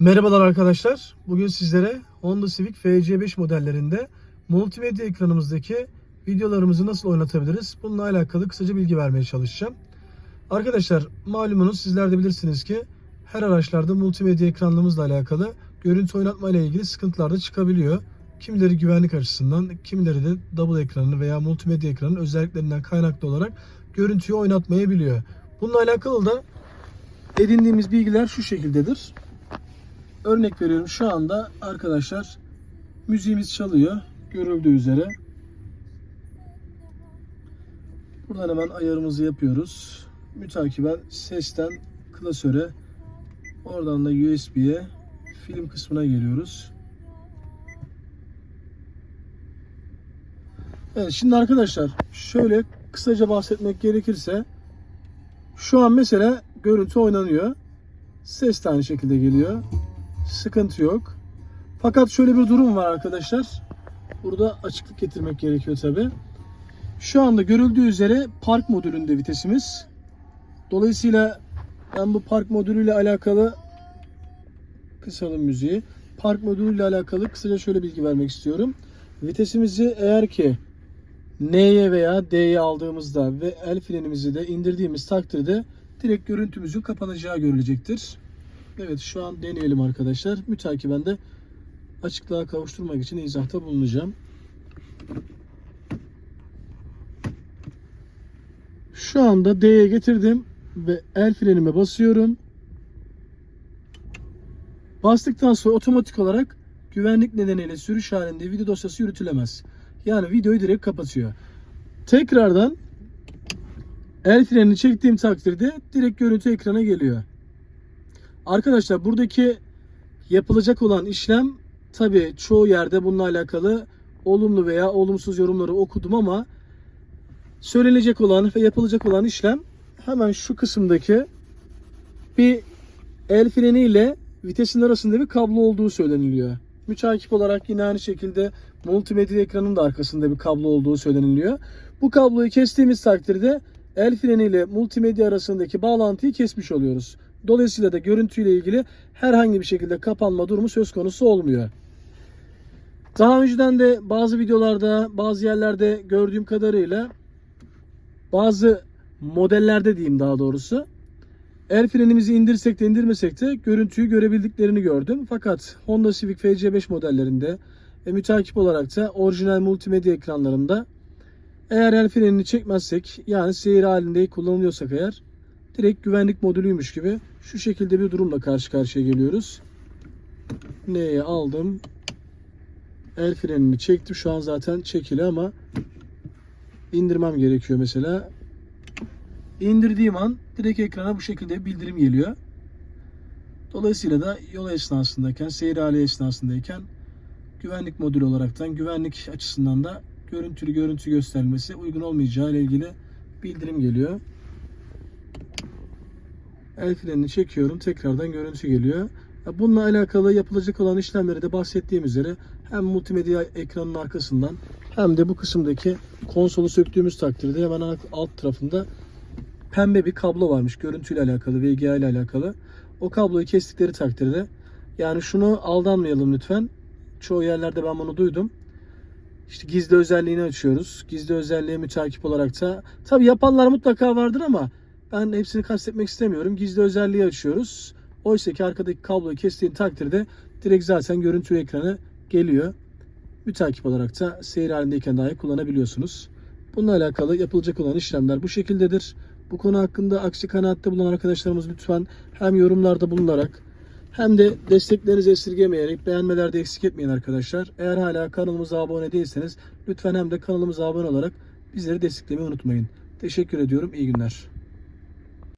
Merhabalar arkadaşlar. Bugün sizlere Honda Civic FC5 modellerinde multimedya ekranımızdaki videolarımızı nasıl oynatabiliriz? Bununla alakalı kısaca bilgi vermeye çalışacağım. Arkadaşlar malumunuz sizler de bilirsiniz ki her araçlarda multimedya ekranlarımızla alakalı görüntü oynatma ile ilgili sıkıntılar da çıkabiliyor. Kimileri güvenlik açısından, kimileri de double ekranı veya multimedya ekranının özelliklerinden kaynaklı olarak görüntüyü oynatmayabiliyor. Bununla alakalı da edindiğimiz bilgiler şu şekildedir. Örnek veriyorum şu anda arkadaşlar müziğimiz çalıyor görüldüğü üzere. Buradan hemen ayarımızı yapıyoruz. Mütakiben sesten klasöre oradan da USB'ye film kısmına geliyoruz. Evet şimdi arkadaşlar şöyle kısaca bahsetmek gerekirse şu an mesela görüntü oynanıyor. Ses de aynı şekilde geliyor. Sıkıntı yok. Fakat şöyle bir durum var arkadaşlar. Burada açıklık getirmek gerekiyor tabi. Şu anda görüldüğü üzere park modülünde vitesimiz. Dolayısıyla ben bu park modülüyle alakalı kısalım müziği. Park modülüyle alakalı kısaca şöyle bilgi vermek istiyorum. Vitesimizi eğer ki N'ye veya D'ye aldığımızda ve el frenimizi de indirdiğimiz takdirde direkt görüntümüzün kapanacağı görülecektir. Evet şu an deneyelim arkadaşlar. Mütakiben de açıklığa kavuşturmak için izahta bulunacağım. Şu anda D'ye getirdim ve el frenime basıyorum. Bastıktan sonra otomatik olarak güvenlik nedeniyle sürüş halinde video dosyası yürütülemez. Yani videoyu direkt kapatıyor. Tekrardan el frenini çektiğim takdirde direkt görüntü ekrana geliyor. Arkadaşlar buradaki yapılacak olan işlem tabi çoğu yerde bununla alakalı olumlu veya olumsuz yorumları okudum ama söylenecek olan ve yapılacak olan işlem hemen şu kısımdaki bir el freni ile vitesin arasında bir kablo olduğu söyleniliyor. Mütakip olarak yine aynı şekilde multimedya ekranının da arkasında bir kablo olduğu söyleniliyor. Bu kabloyu kestiğimiz takdirde el freni ile multimedya arasındaki bağlantıyı kesmiş oluyoruz. Dolayısıyla da görüntüyle ilgili herhangi bir şekilde kapanma durumu söz konusu olmuyor. Daha önceden de bazı videolarda, bazı yerlerde gördüğüm kadarıyla bazı modellerde diyeyim daha doğrusu el frenimizi indirsek de indirmesek de görüntüyü görebildiklerini gördüm. Fakat Honda Civic FC5 modellerinde ve mütakip olarak da orijinal multimedya ekranlarında eğer el frenini çekmezsek yani seyir halinde kullanılıyorsak eğer direkt güvenlik modülüymüş gibi şu şekilde bir durumla karşı karşıya geliyoruz. N'ye aldım. El frenini çektim. Şu an zaten çekili ama indirmem gerekiyor mesela. İndirdiğim an direkt ekrana bu şekilde bildirim geliyor. Dolayısıyla da yol esnasındayken, seyir hali esnasındayken güvenlik modülü olaraktan güvenlik açısından da görüntülü görüntü gösterilmesi uygun olmayacağı ile ilgili bildirim geliyor. El frenini çekiyorum. Tekrardan görüntü geliyor. Bununla alakalı yapılacak olan işlemleri de bahsettiğim üzere hem multimedya ekranın arkasından hem de bu kısımdaki konsolu söktüğümüz takdirde hemen alt tarafında pembe bir kablo varmış. Görüntüyle alakalı, VGA ile alakalı. O kabloyu kestikleri takdirde yani şunu aldanmayalım lütfen. Çoğu yerlerde ben bunu duydum. İşte gizli özelliğini açıyoruz. Gizli özelliğe mütakip olarak da tabi yapanlar mutlaka vardır ama ben hepsini kastetmek istemiyorum. Gizli özelliği açıyoruz. Oysa ki arkadaki kabloyu kestiğin takdirde direkt zaten görüntü ekranı geliyor. Mütakip olarak da seyir halindeyken dahi kullanabiliyorsunuz. Bununla alakalı yapılacak olan işlemler bu şekildedir. Bu konu hakkında aksi kanaatte bulunan arkadaşlarımız lütfen hem yorumlarda bulunarak hem de desteklerinizi esirgemeyerek beğenmelerde eksik etmeyin arkadaşlar. Eğer hala kanalımıza abone değilseniz lütfen hem de kanalımıza abone olarak bizleri desteklemeyi unutmayın. Teşekkür ediyorum. İyi günler.